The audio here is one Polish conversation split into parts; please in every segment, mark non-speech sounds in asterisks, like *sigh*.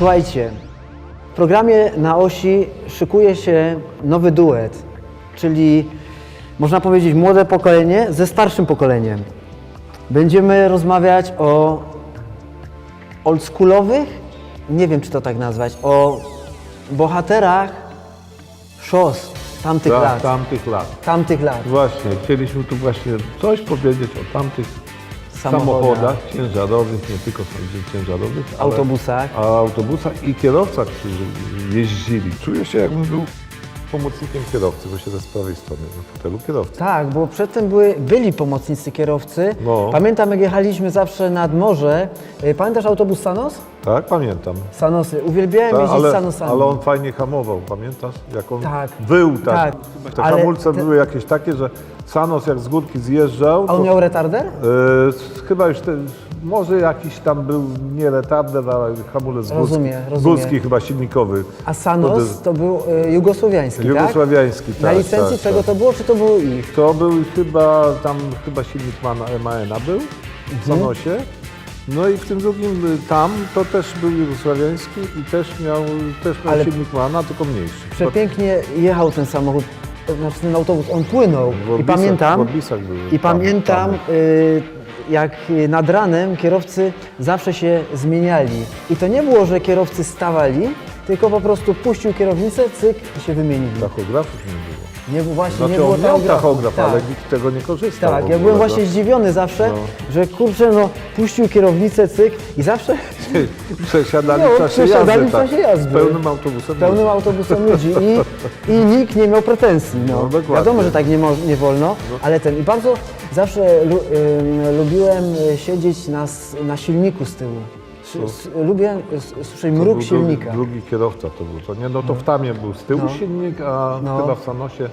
Słuchajcie, w programie na osi szykuje się nowy duet, czyli można powiedzieć młode pokolenie ze starszym pokoleniem. Będziemy rozmawiać o oldschoolowych, nie wiem czy to tak nazwać, o bohaterach szos tamtych Tak, lat. tamtych lat. Tamtych lat. Właśnie, chcieliśmy tu właśnie coś powiedzieć o tamtych Samochodach. samochodach, ciężarowych, nie tylko ciężarowych, ale Autobusach. a autobusach i kierowcach, którzy jeździli. Czuję się jakbym był pomocnikiem kierowcy, bo siedzę z prawej strony na fotelu kierowcy. Tak, bo przedtem były, byli pomocnicy kierowcy. No. Pamiętam, jak jechaliśmy zawsze nad morze. Y, Pamiętasz autobus Sanos? Tak, pamiętam. Sanosy. Uwielbiałem Tak, jeździć ale, Sanosami. ale on fajnie hamował, pamiętasz? Jak on Tak. był tak. Tak, Te ale hamulce te- były jakieś takie, że Sanos jak z górki zjeżdżał, A on to, miał retarder? e, chyba już te, może jakiś tam był nie retarder, ale hamulec górski, Rozumiem, rozumiem. górski chyba silnikowy. A Sanos to był y, jugosłowiański, Jugosławiański, tak? Na tak, licencji tak, czego tak. to było, czy to było ich? To był chyba, tam chyba silnik Mana- był w Mhm. Sanosie. No i w tym drugim y, tam to też był jugosławiański i też miał, też miał Ale- silnik Mana, tylko mniejszy. Przepięknie jechał ten samochód, znaczy ten autobus, on płynął. W I pamiętam, w były i tam- pamiętam tam. y, jak y, nad ranem kierowcy zawsze się zmieniali. I to nie było, że kierowcy stawali, tylko po prostu puścił kierownicę, cyk i się wymienili. Tachografów nie było. Nie, było- właśnie Znaczy nie było on miał tachografu. tachograf, Tak. ale nikt tego nie korzystał. Tak, ja byłem właśnie zdziwiony zawsze, No. że kurczę, no puścił kierownicę, cyk i zawsze *laughs* Przesiadali No, w czasie przesiadali jazdy, w czasie jazdy. tak. Pełnym autobusem. pełnym autobusem ludzi i, i nikt nie miał pretensji. No. No, dokładnie. Wiadomo, że tak nie, nie wolno, ale ten. I bardzo zawsze lu, lubiłem y, siedzieć na, na silniku z tyłu. Lubię s- słyszeć To mruk był silnika. Drugi, drugi kierowca to był. To nie, no to w Tamie był z tyłu No. silnik, a No. chyba w Sanosie,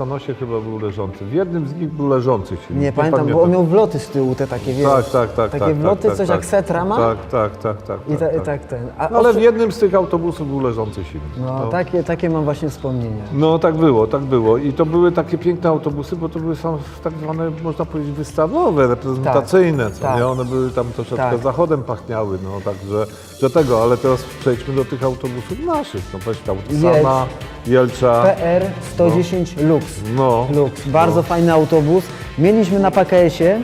w Sanosie chyba był leżący. W jednym z nich był leżący silnik. Nie pamiętam, bo on miał wloty z tyłu, te takie, wiesz, Tak, tak, tak. takie tak, wloty, tak, coś tak, jak Setra ma. Tak, tak, tak, tak. I ta, tak, tak ten. A No, ale w jednym z tych autobusów był leżący silnik. no, takie, takie mam właśnie wspomnienia. No tak było, tak było. I to były takie piękne autobusy, bo to były sam, tak zwane, można powiedzieć, wystawowe, reprezentacyjne, co tak. nie? One były tam troszeczkę Tak. zachodem pachniały, no także, że tego, ale teraz przejdźmy do tych autobusów naszych, no weź tam sama, Jelcza, PR 110 Lux. no, Lux, bardzo fajny autobus. Mieliśmy na PKS-ie,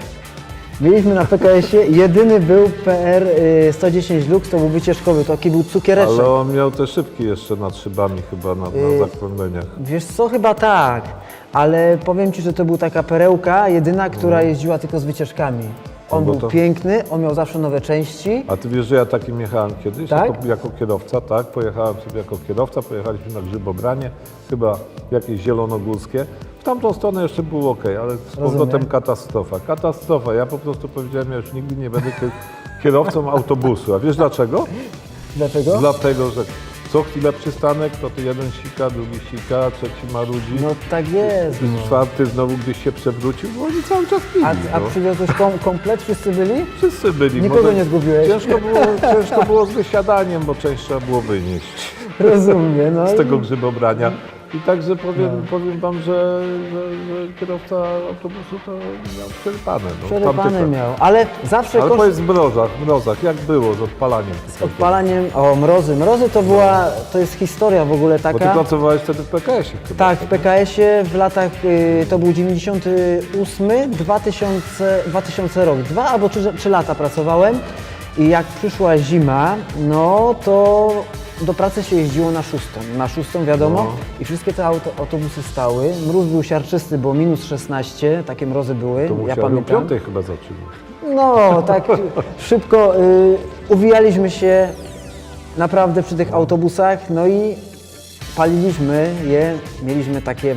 mieliśmy na PKS-ie, jedyny był PR y, 110 Lux, to był wycieczkowy, to taki był cukiereczek. ale on miał te szybki jeszcze nad szybami chyba, na, Y- na zakrętleniach. Wiesz co, chyba tak, ale powiem Ci, że to był taka perełka, jedyna, która jeździła tylko z wycieczkami. On bo był to- piękny, on miał zawsze nowe części. A ty wiesz, że ja takim jechałem kiedyś, Tak? jako, jako kierowca, tak, pojechałem sobie jako kierowca, pojechaliśmy na Grzybobranie, chyba jakieś zielonogórskie. W tamtą stronę jeszcze było ok, ale z powrotem Rozumiem. katastrofa. Katastrofa. Ja po prostu powiedziałem, ja już nigdy nie będę kier- kierowcą autobusu. A wiesz dlaczego? *laughs* Dlaczego? Dlatego, że co chwilę przystanek, to ty jeden sika, drugi sika, trzeci marudzi. No tak jest. No. Czwarty znowu gdzieś się przewrócił, bo oni cały czas pili. A, a no. przywiozłeś kom, komplet? Wszyscy byli? Wszyscy byli. Nikogo nie zgubiłeś? Ciężko było, ciężko było z wysiadaniem, bo część trzeba było wynieść Rozumiem. No z tego grzybobrania. I także powiem, powiem wam, że, że, że kierowca autobusu to miał przerpane. No, Przerywany Tamte- miał, ale zawsze Ale koszt powiedz w mrozach, w mrozach, jak było z odpalaniem? z odpalaniem, o mrozy, mrozy to była, to jest historia w ogóle Bo ty taka. pracowałeś wtedy w PKS-ie chyba. Tak, w PKS-ie w latach, y, to był 98, 2000, 2000 rok, dwa albo trzy, trzy lata pracowałem i jak przyszła zima, no to do pracy się jeździło na szóstą, na szóstą wiadomo No. i wszystkie te auto, autobusy stały, mróz był siarczysty, bo minus 16, takie mrozy były, To ja pamiętam. piątej chyba zacząć. No, tak *laughs* szybko y, uwijaliśmy się naprawdę przy tych autobusach, no i paliliśmy je. Mieliśmy takie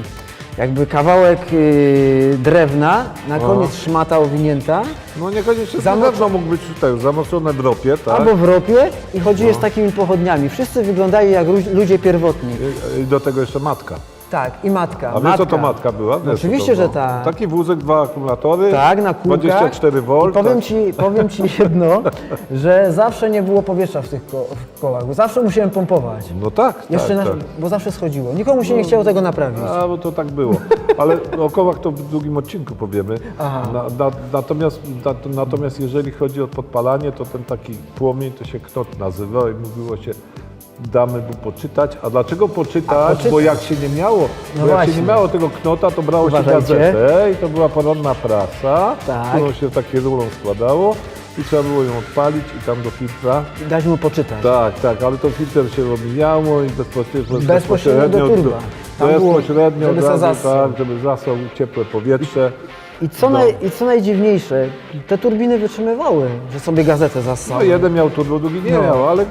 jakby kawałek y, drewna, na koniec szmata owinięta, No niekoniecznie Zamoc- Zamoc... mógł być tutaj zamoczone w ropie, tak? albo w ropie i chodziłeś z takimi pochodniami. Wszyscy wyglądali jak ludzie pierwotni. I, I do tego jeszcze matka. Tak, i matka. A wiesz co to matka była? Wiesz, co Oczywiście, to że było? tak. Taki wózek, dwa akumulatory, Tak, na kółkach. 24 V. I powiem ci, powiem ci *laughs* jedno, że zawsze nie było powietrza w tych ko- w kołach, bo zawsze musiałem pompować. No tak, Jeszcze tak, na, tak. bo zawsze schodziło. Nikomu się nie chciało tego naprawić. A, bo to tak było. Ale o kołach to w drugim odcinku powiemy. Na, na, natomiast, na, natomiast jeżeli chodzi o podpalanie, to ten taki płomień to się knot nazywał i mówiło się damy mu poczytać. A dlaczego poczytać? Poczytać. Bo jak się nie miało, No bo jak się właśnie. nie miało tego knota, to brało się Uważajcie. gazetę i to była porządna prasa, Tak. którą się takie rulą składało i trzeba było ją odpalić i tam do filtra. Dać mu poczytać. Tak, tak, ale to filtr się omijało i bezpośrednio, Bezpośrednio do turba. Tam było, bezpośrednio żeby od se razu, tak, żeby zasał ciepłe powietrze. I co, naj, I co najdziwniejsze, te turbiny wytrzymywały, że sobie gazetę No zassały. jeden miał turbo, drugi nie No. miał, ale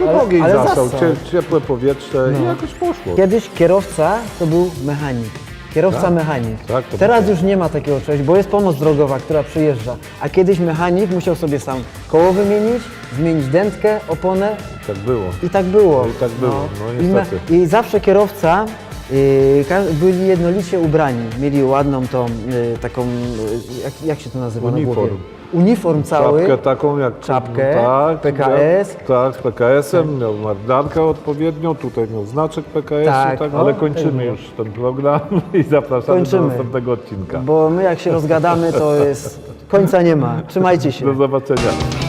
Ale- no, ogień ale zasał, zasał. cie, ciepłe powietrze i jakoś poszło. Kiedyś kierowca to był mechanik. Kierowca mechanik. Tak, to Teraz było. już nie ma takiego czegoś, bo jest pomoc drogowa, która przyjeżdża. A kiedyś mechanik musiał sobie sam koło wymienić, zmienić dętkę, oponę Tak było. i tak było. I tak było, no I, niestety. I zawsze kierowca byli jednolicie ubrani. Mieli ładną tą yy, taką, yy, jak, jak się to nazywa na Uniform. głowie? Uniform cały. Czapkę taką jak... Czapkę, no, tak, PKS. Miał, tak, PKS-em, miał marynarkę odpowiednią, tutaj miał znaczek PKS-u, Tak, tak, ale tak kończymy już ten program *laughs* i zapraszamy Kończymy. do następnego odcinka. Bo my jak się rozgadamy, to jest końca nie ma. Trzymajcie się. Do zobaczenia.